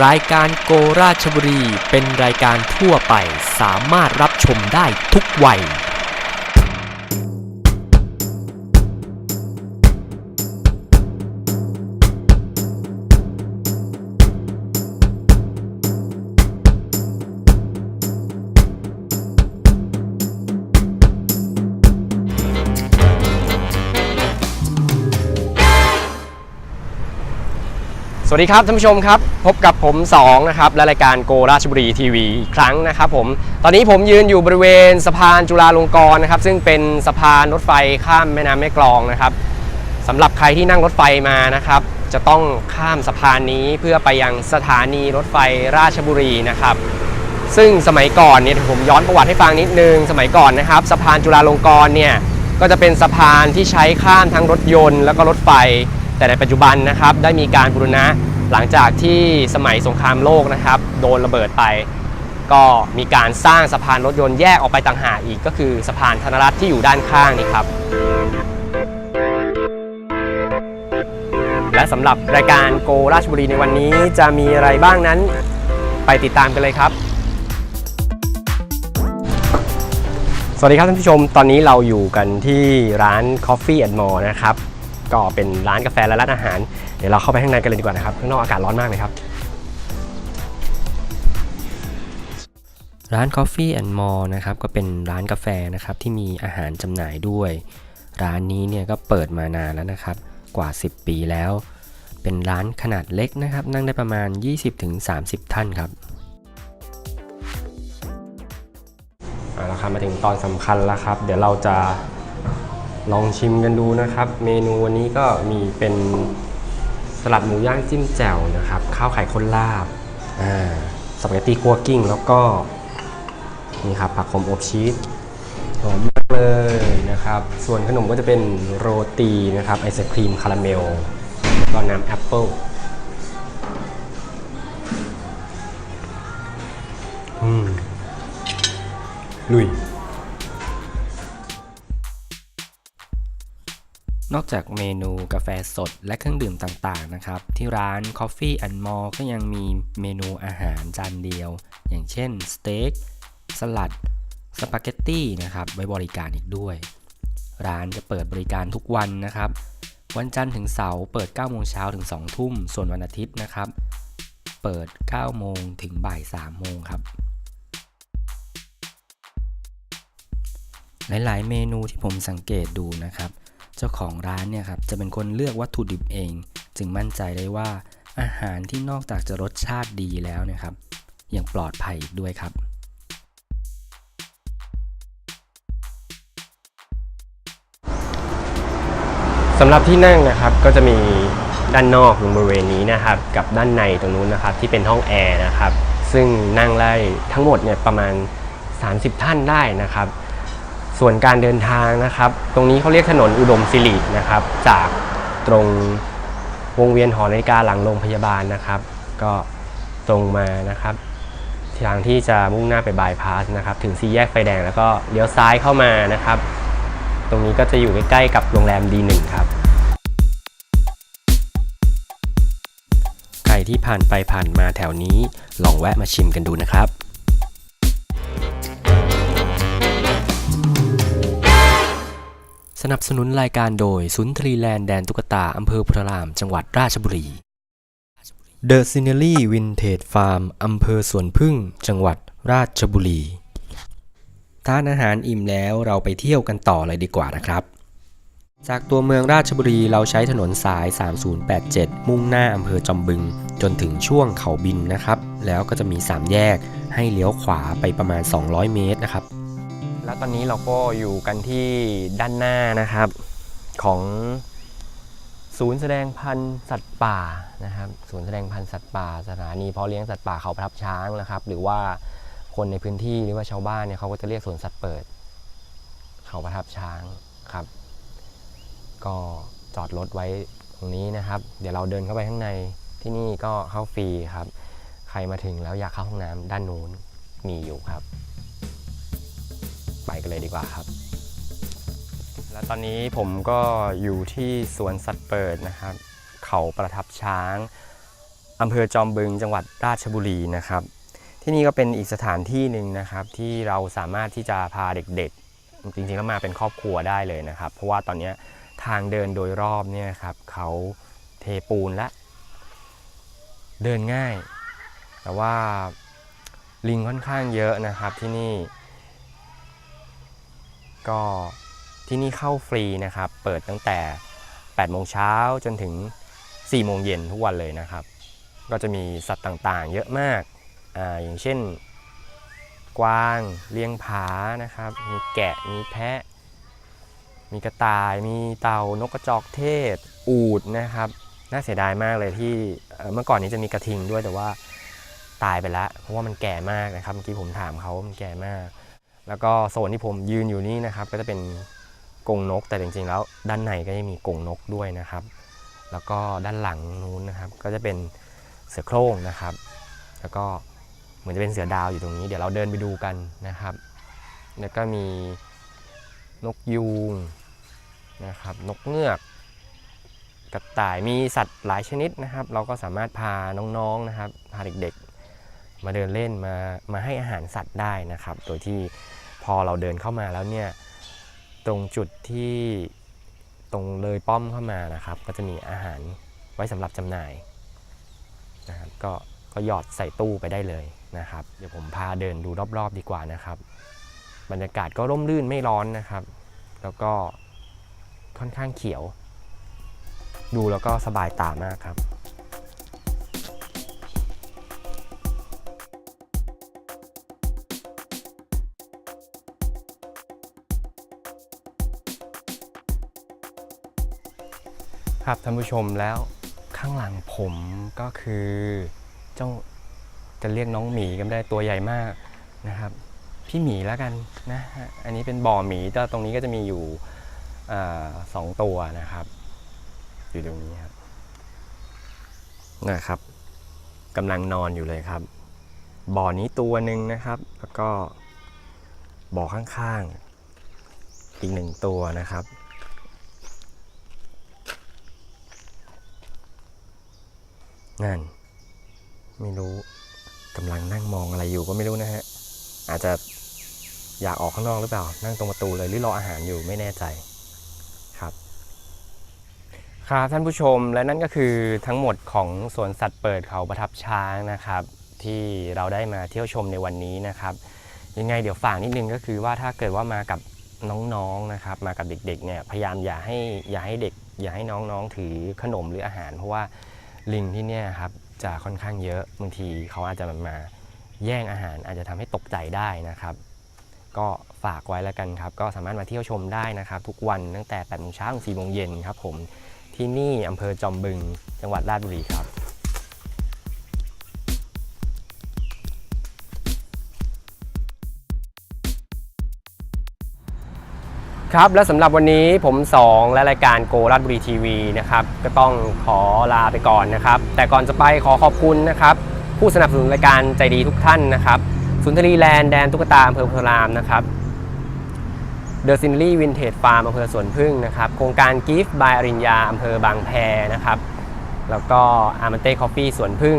รายการโกราชบุรีเป็นรายการทั่วไปสามารถรับชมได้ทุกวัย วัสดีครับท่านผู้ชมครับ พบกับผม2นะครับและรายการโกราชบุรีทีวีอีกครั้งนะครับผมตอนนี้ผมยืนอยู่บริเวณสะพานจุฬาลงกรณ์นะครับ ซึ่งเป็นสะพานรถไฟข้ามแม่น้ำแม่กลองนะครับสำหรับใครที่นั่งรถไฟมานะครับ จะต้องข้ามสะพานนี้เพื่อไปยังสถานีรถไฟราชบุรีนะครับ ซึ่งสมัยก่อนเนี่ยผมย้อนประวัติให้ฟังนิดนึงสมัยก่อนนะครับ สะพานจุฬาลงกรณ์เนี่ยก็จะเป็นสะพานที่ใช้ข้ามทั้งรถยนต์ แล้วก็รถไฟ แต่ในปัจจุบันนะครับได้มีการบูรณะหลังจากที่สมัยสงครามโลกนะครับ โดนระเบิดไป ก็มีการสร้างสะพานรถยนต์แยกออกไปต่างหากอีก ก็คือสะพานธนรัฐที่อยู่ด้านข้างนี่ครับ และสำหรับรายการโกราชบุรีในวันนี้จะมีอะไรบ้างนั้นไปติดตามกันเลยครับ สวัสดีครับท่านผู้ชม ตอนนี้เราอยู่กันที่ร้าน Coffee and More นะครับ ก็เป็นร้านกาแฟและร้านอาหาร เดี๋ยวเราเข้าไปข้างในกันเลยดีกว่านะครับ ข้างนอกอากาศร้อนมากเลยครับ ร้าน Coffee and More นะครับก็เป็นร้านกาแฟนะครับที่มีอาหารจำหน่ายด้วย ร้านนี้เนี่ยก็เปิดมานานแล้วนะครับกว่า 10 ปีแล้ว เป็นร้านขนาดเล็กนะครับ นั่งได้ประมาณ 20-30 ท่านครับเอาละครับมาถึงตอนสำคัญแล้วครับ เดี๋ยวเราจะ ลองชิมกันดูนะครับ เมนูวันนี้ก็มีเป็นสลัดหมูย่างจิ้มแจ่วนะครับ ข้าวไข่ข้นลาบอ่าสปาเกตตี้คัวกิ้ง แล้วก็นี่ครับผักขมอบชีสหอมมากเลยนะครับ ส่วนขนมก็จะเป็นโรตีนะครับไอศครีมคาราเมลแล้วก็น้ำแอปเปิลอืมลุย นอกจากเมนูกาแฟสดและเครื่องดื่มต่างๆนะครับ ที่ร้าน Coffee and More ก็ยังมีเมนูอาหารจานเดียว อย่างเช่นสเต็กสลัด สปาเกตตี้นะครับไว้บริการอีกด้วย ร้านจะเปิดบริการทุกวันนะครับ วันจันทร์ถึงเสาร์เปิด9โมงเช้าถึง2ทุ่ม ส่วนวันอาทิตย์นะครับ เปิด9โมงถึงบ่าย3โมงครับหลาย ๆ เมนูที่ผมสังเกตดูนะครับ เจ้าของร้านเนี่ยครับจะเป็นคนเลือกวัตถุดิบเอง จึงมั่นใจได้ว่าอาหารที่นอกจากจะรสชาติดีแล้วนะครับยังปลอดภัยอีกด้วยครับสำหรับที่นั่งนะครับก็จะมีด้านนอกตรงบริเวณนี้นะครับ กับด้านในตรงนู้นนะครับที่เป็นห้องแอร์นะครับ ซึ่งนั่งได้ทั้งหมดเนี่ยประมาณ 30 ท่านได้นะครับ ส่วนการเดินทางนะครับ ตรงนี้เขาเรียกถนนอุดมสิรินะครับ จากตรงวงเวียนหอนาฬิกาหลังโรงพยาบาลนะครับ ก็ตรงมานะครับทางที่จะมุ่งหน้าไปบายพาสนะครับ ถึงสี่แยกไฟแดงแล้วก็เลี้ยวซ้ายเข้ามานะครับ ตรงนี้ก็จะอยู่ใกล้ๆกับโรงแรม D1 ครับใครที่ผ่านไปผ่านมาแถวนี้ลองแวะมาชิมกันดูนะครับ สนับสนุนรายการโดยสุนทรีแลนด์แดนตุ๊กตาอำเภอพระราม จังหวัดราชบุรี The Scenery Vintage Farm อำเภอสวนพึ่ง จังหวัดราชบุรีทานอาหารอิ่มแล้วเราไปเที่ยวกันต่อเลยดีกว่านะครับ จากตัวเมืองราชบุรีเราใช้ถนนสาย 3087 มุ่งหน้าอำเภอจอมบึง จนถึงช่วงเขาบินนะครับ แล้วก็จะมี 3 แยกให้เลี้ยวขวาไปประมาณ 200 เมตรนะครับ แล้วตอนนี้เราก็อยู่กันที่ด้านหน้านะครับ ของศูนย์แสดงพันธุ์สัตว์ป่านะครับ ศูนย์แสดงพันธุ์สัตว์ป่าสถานีเพาะเลี้ยงสัตว์ป่าเขาประทับช้างนะครับ หรือว่าคนในพื้นที่หรือว่าชาวบ้านเนี่ยเขาก็จะเรียกสวนสัตว์เปิด เขาประทับช้างครับ ก็จอดรถไว้ตรงนี้นะครับ เดี๋ยวเราเดินเข้าไปข้างในที่นี่ก็เข้าฟรีครับ ใครมาถึงแล้วอยากเข้าห้องน้ำด้านนู้นมีอยู่ครับ ไปกันเลยดีกว่าครับ และตอนนี้ผมก็อยู่ที่สวนสัตว์เปิดนะครับ เขาประทับช้างอำเภอจอมบึงจังหวัดราชบุรีนะครับ ที่นี่ก็เป็นอีกสถานที่หนึ่งนะครับ ที่เราสามารถที่จะพาเด็กๆ จริงๆก็มาเป็นครอบครัวได้เลยนะครับ เพราะว่าตอนนี้ทางเดินโดยรอบเนี่ยครับเขาเทปูนและ เดินง่าย แต่ว่าลิงค่อนข้างเยอะนะครับที่นี่ ก็ที่นี่เข้าฟรีนะครับ เปิดตั้งแต่8โมงเช้าจนถึง4โมงเย็นทุกวันเลยนะครับ ก็จะมีสัตว์ต่างๆ เยอะมากอ่าอย่างเช่น กวางเลี้ยงผานะครับ มีแกะมีแพะ มีกระต่ายมีเต่านกกระจอกเทศ อูดนะครับ น่าเสียดายมากเลยที่เอ่อเมื่อก่อนนี้จะมีกระทิงด้วยแต่ว่าตายไปแล้วเพราะว่ามันแก่มากนะครับเมื่อกี้ผมถามเขามันแก่มาก แล้วก็โซนที่ผมยืนอยู่นี่นะครับ ก็จะเป็นกรงนก แต่จริงๆแล้วด้านในก็ยังมีกรงนกด้วยนะครับ แล้วก็ด้านหลังนู้นนะครับ ก็จะเป็นเสือโคร่งนะครับ แล้วก็เหมือนจะเป็นเสือดาวอยู่ตรงนี้ เดี๋ยวเราเดินไปดูกันนะครับ แล้วก็มีนกยูงนะครับนกเงือกกระต่ายมีสัตว์หลายชนิดนะครับ เราก็สามารถพาน้องๆนะครับ พาเด็กๆ มาเดินเล่นมามาให้อาหารสัตว์ได้นะครับ โดยที่พอเราเดินเข้ามาแล้วเนี่ยตรงจุดที่ตรงเลยป้อมเข้ามานะครับ ก็จะมีอาหารไว้สำหรับจำหน่ายนะครับก็ก็หยอดใส่ตู้ไปได้เลยนะครับ เดี๋ยวผมพาเดินดูรอบๆดีกว่านะครับ บรรยากาศก็ร่มรื่นไม่ร้อนนะครับ แล้วก็ค่อนข้างเขียว ดูแล้วก็สบายตามากครับ ครับท่านผู้ชมแล้วข้างหลังผมก็คือเจ้าจะเรียกน้องหมีกันได้ตัวใหญ่มากนะครับ พี่หมีแล้วกันนะอันนี้เป็นบ่อหมีแต่ตรงนี้ก็จะมีอยู่อสองตัวนะครับ อยู่ตรงนี้ครับนะครับกำลังนอนอยู่เลยครับ บ่อนี้ตัวหนึ่งนะครับ แล้วก็บ่อข้างๆอีกหนึ่งตัวนะครับ นั่น ไม่รู้กำลังนั่งมองอะไรอยู่ก็ไม่รู้นะฮะ อาจจะอยากออกข้างนอกหรือเปล่า นั่งตรงประตูเลยหรือรออาหารอยู่ไม่แน่ใจครับครับท่านผู้ชมและนั่นก็คือทั้งหมดของสวนสัตว์เปิดเขาประทับช้างนะครับ ที่เราได้มาเที่ยวชมในวันนี้นะครับ ยังไงเดี๋ยวฝากนิดนึงก็คือว่าถ้าเกิดว่ามากับน้องๆนะครับ มากับเด็กๆเนี่ยพยายามอย่าให้อย่าให้เด็ก อย่าให้น้องๆถือขนมหรืออาหาร เพราะว่า ลิงที่เนี่ยครับจะค่อนข้างเยอะบางทีเขาอาจจะมาแย่งอาหารอาจจะทำให้ตกใจได้นะครับ ก็ฝากไว้แล้วกันครับ ก็สามารถมาเที่ยวชมได้นะครับ ทุกวันตั้งแต่8โมงเช้าถึง4โมงเย็นครับผมที่นี่อำเภอจอมบึงจังหวัดราชบุรีครับ ครับ และสำหรับวันนี้ผม 2 และรายการโกราชบุรีทีวีนะครับก็ต้องขอลาไปก่อนนะครับ แต่ก่อนจะไปขอขอบคุณนะครับ ผู้สนับสนุนรายการใจดีทุกท่านนะครับสุนทรีแลนด์แดนตุ๊กตาอำเภอพรามนะครับเดอะซินลี่วินเทจฟาร์มอำเภอสวนพึ่งนะครับ โครงการกิฟต์บายอริญญาอำเภอบางแพนะครับ แล้วก็อาร์มันเต้คอฟฟี่สวนพึ่ง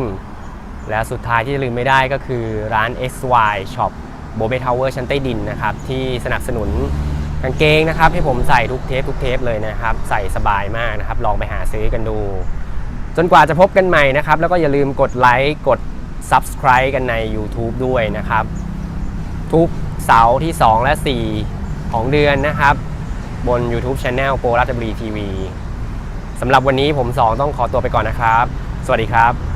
และสุดท้ายที่ลืมไม่ได้ก็คือร้าน XY Shop โบเบทาวเวอร์ชั้นใต้ดินนะครับ ที่สนับสนุน กางเกงนะครับให้ผมใส่ทุกเทปทุกเทปเลยนะครับ ใส่สบายมากนะครับ ลองไปหาซื้อกันดู จนกว่าจะพบกันใหม่นะครับ แล้วก็อย่าลืมกดไลค์กด Subscribe กันใน YouTube ด้วยนะครับ ทุกเสาร์ที่ 2 และ 4 ของเดือนนะครับ บน YouTube Channel โกราชบุรีทีวีสำหรับวันนี้ผม 2 ต้องขอตัวไปก่อนนะครับ สวัสดีครับ